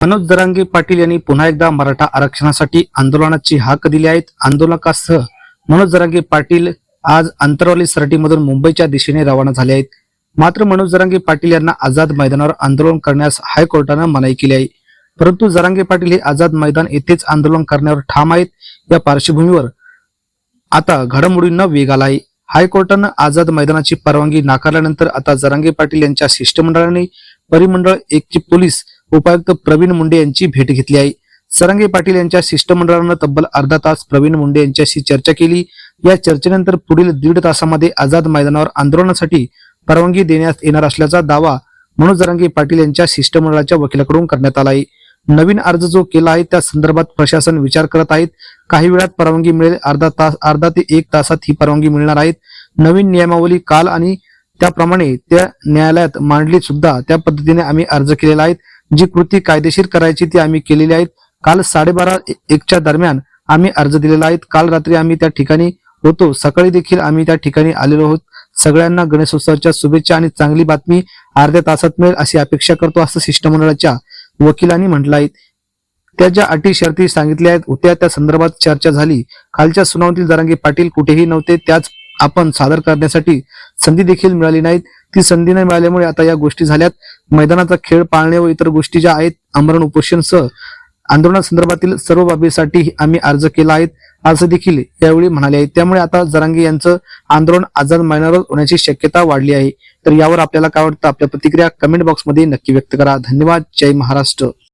मनोज दरांगे पाटील यांनी पुन्हा एकदा मराठा आरक्षणासाठी आंदोलनाची हाक दिली आहेत. आंदोलकासह मनोज दरांगे पाटील आज अंतरवाली सरटीमधून मुंबईच्या दिशेने रवाना झाले आहेत. मात्र मनोज जरांगे पाटील यांना आझाद मैदानावर आंदोलन करण्यास हायकोर्टानं मनाई केली आहे. परंतु जरांगे पाटील हे आझाद मैदान येथेच आंदोलन करण्यावर ठाम आहेत. या पार्श्वभूमीवर आता घडामोडींना वेग आला आहे हायकोर्टानं आझाद मैदानाची परवानगी नाकारल्यानंतर आता जरांगे पाटील यांच्या शिष्टमंडळाने परिमंडळ एकचे पोलीस उपायुक्त प्रवीण मुंडे यांची भेट घेतली आहे. सरंगे पाटील यांच्या शिष्टमंडळानं तब्बल अर्धा तास प्रवीण मुंडे यांच्याशी चर्चा केली. या चर्चेनंतर पुढील दीड तासामध्ये आझाद मैदानावर आंदोलनासाठी परवानगी देण्यात येणार असल्याचा दावा मनोज जरांगे पाटील यांच्या शिष्टमंडळाच्या वकिलाकडून करण्यात आला आहे. नवीन अर्ज जो केला आहे त्या संदर्भात प्रशासन विचार करत आहेत. काही वेळात परवानगी मिळेल अर्धा तास अर्धा ते एक तासात ही परवानगी मिळणार आहेत. नवीन नियमावली काल आणि त्याप्रमाणे त्या न्यायालयात मांडली सुद्धा त्या पद्धतीने आम्ही अर्ज केलेला आहे. जी कृती कायदेशीर करायची ती आम्ही केलेली आहेत. काल साडेबारा एकच्या दरम्यान आम्ही अर्ज दिलेला आहे काल रात्री आम्ही त्या ठिकाणी होतो. सकाळी देखील आम्ही त्या ठिकाणी आलेलो आहोत. सगळ्यांना गणेशोत्सवाच्या शुभेच्छा आणि चांगली बातमी अर्ध्या तासात मिळेल अशी अपेक्षा करतो असं शिष्टमंडळाच्या वकिलांनी म्हटलं आहे. त्या ज्या अटी शर्ती सांगितल्या आहेत होत्या त्या संदर्भात चर्चा झाली. खालच्या सुनावणीतील जरांगे पाटील कुठेही नव्हते. त्याच आपण सादर करण्यासाठी संधी देखील मिळाली नाहीत. ती संधी न मिळाल्यामुळे आता या गोष्टी झाल्यात. मैदानाचा खेळ पाळणे व इतर गोष्टी ज्या आहेत आमरण उपोषणसह आंदोलनासंदर्भातील सर्व बाबीसाठी आम्ही अर्ज केला आहे. असं देखील यावेळी म्हणाले आहे. त्यामुळे आता जरांगे यांचं आंदोलन आझाद मैदानावर होण्याची शक्यता वाढली आहे. तर यावर आपल्याला काय वाटतं? आपल्या प्रतिक्रिया कमेंट बॉक्समध्ये नक्की व्यक्त करा. धन्यवाद. जय महाराष्ट्र.